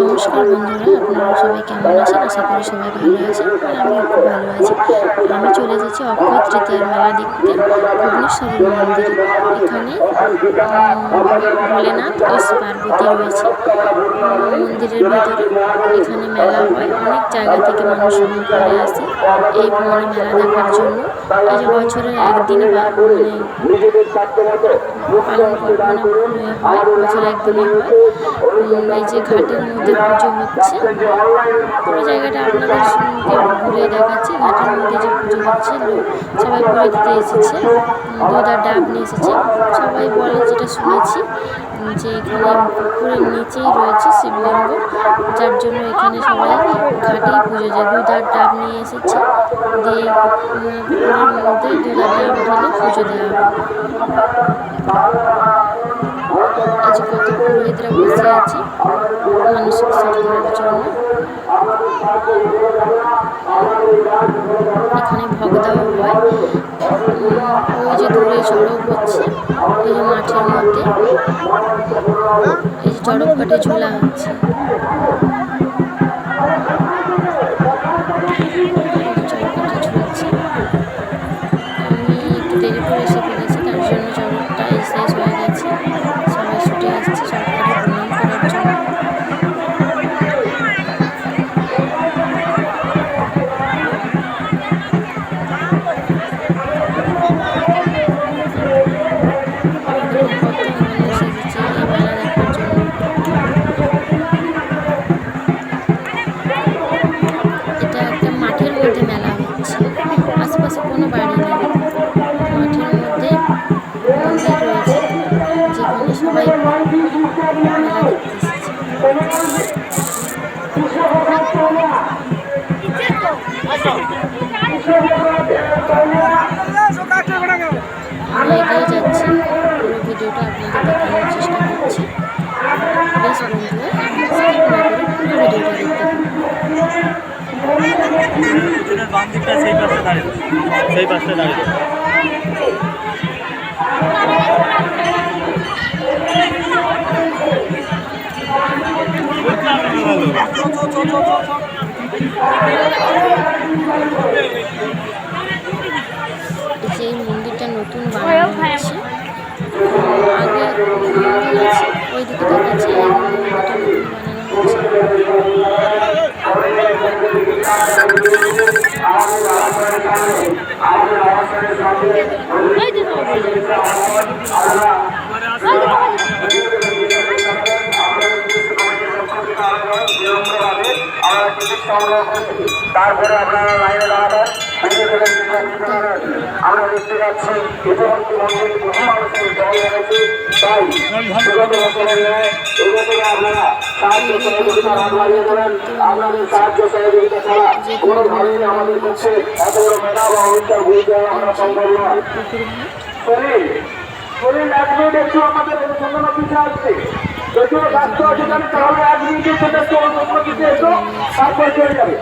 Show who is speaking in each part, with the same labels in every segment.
Speaker 1: নমস্কার বন্ধুরা, আপনারা সবাই কেমন আছেন? আশা করি সবাই ভালো আছেন আর আমিও খুব ভালো আছি। আমি চলে যাচ্ছি অক্ষয় তৃতীয়ার মেলা দেখতে, ভুবনেশ্বরের মন্দিরে। এখানে ভোলেনাথ ও পার্বতী রয়েছে। মন্দিরের ভিতরে এখানে মেলা হয়। অনেক জায়গা থেকে মানুষ ঘুরে আসে এই মানে মেলা দেখার জন্য। এই যে বছরের একদিন বা মানে পালন করে মানে হয় বছর একদিনে হয়। এই যে ঘাটের মধ্যে পুজো হচ্ছে। পুরো জায়গাটা আপনাদের সঙ্গে ঘুরে দেখাচ্ছি। ঘাটের মধ্যে যে পুজো হচ্ছে সবাই পুজো দিতে এসেছে। উম, দুধ আর ডাব নিয়ে এসেছে। সবাই বলে যেটা শুনেছি যে এখানে পুকুরের নিচেই রয়েছে শিবলিঙ্গ। যার জন্য এখানে সবাই ঘাটেই পুজো যায় দুধ আর ডাব নিয়ে এসেছে। দিয়ে পুকুরের মধ্যে দুধ আর ডাব ঢেলে পুজো দেওয়া হবে এই যে কত পুরোহিতরা বসে আছে। মানসিক করার জন্য এখানে ভোগ হয় ওই যে দূরে চড়ক হচ্ছে, এই মাঠের মধ্যে। এই যে চড়ক কাটে ঝোলা হচ্ছে। আমি এগিয়ে যাচ্ছি পুরো ভিডিওটা আপনাদের দেখানোর চেষ্টা করছি বেশ বন্ধুরা
Speaker 2: সেই পাশে দাঁড়িয়ে সেই পাশে দাঁড়িয়ে
Speaker 1: যে মন্দিরটা নতুন বানানো আগে মন্দির আছে ওই দিকে দেখাচ্ছে এই মন্দিরটা যাবে।
Speaker 3: তারপরে আপনারা লাইনে দাঁড়াবেন। পুজো আমরা দেখতে পাচ্ছি ইতিমধ্যে মন্দির বহু মানুষের জল হয়েছে। তাই বিগত বছরের ন্যায় এই আপনারা সাহায্য সহযোগিতা হাত বাড়িয়ে দেবেন। আপনাদের সাহায্য সহযোগিতা ছাড়া কোনোভাবেই আমাদের পক্ষে এত বড় মেধা বা অনুষ্ঠান বুঝতে দেওয়া আমরা সম্ভব নয়। শরীর শরীর এক মিনিট একটু আমাদের অনুসন্ধান অফিসে আসছে যদিও আছে জানি তাহলে এক মিনিটের একটু অনুসন্ধান অফিসে এসো, তারপর চলে যাবে।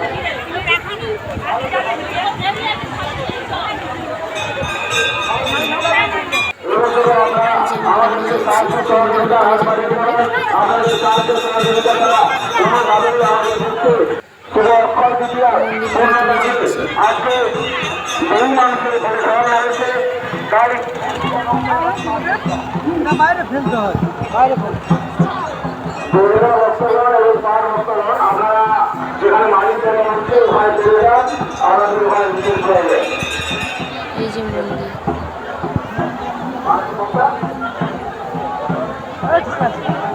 Speaker 3: আমাদের সাহায্য সহযোগিতা হাত বাড়িয়ে আমাদের সাহায্য বহু মানুষের পরিশ্রম হয়েছে তাই গরুরা বস্ত্রগণ এবং পার বস্ত্রগণ আপনারা যেখানে মালিক জায়গা হচ্ছে ওখানে চলে যান আমাদের ওখানে মিছিল করে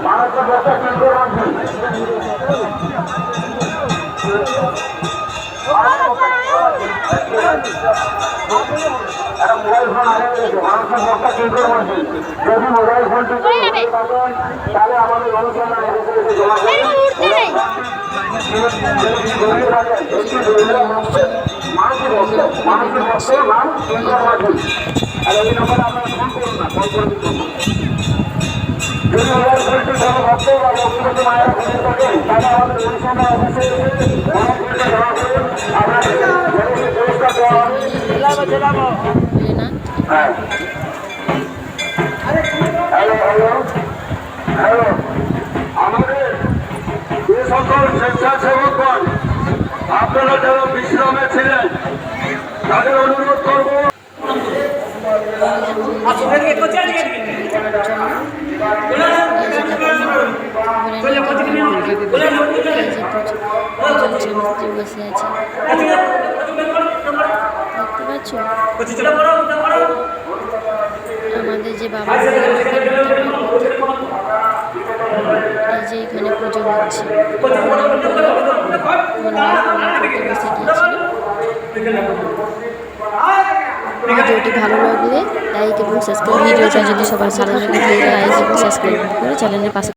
Speaker 3: মানুষের বস্তা কিনতে রাখবেন মোবাইল ফোন মানুষের বস্তা কিনতে রাখবেন যদি মোবাইল ফোনটি পাবেন তাহলে আমাদের অনুষ্ঠানে মানুষের মানুষের বস্তা নাম কিনতে রাখবেন আর এই নম্বরে আপনারা ফোন করুন না ফোন করে যদি না আমাদের যে সকল স্বেচ্ছাসেবকগণ
Speaker 1: আপনারা
Speaker 3: যারা বিশ্রামে ছিলেন তাদের অনুরোধ করব
Speaker 1: বসে আছে পাচ্ছ আমাদের যে বাবা এই যে এখানে পুজো হচ্ছে। ভিডিওটি ভালো লাগলে লাইক এবং সাবস্ক্রাইব ভিডিওটা যদি সবার ভালো লাগে লাইক এবং সাবস্ক্রাইব করে চ্যানেলের পাশে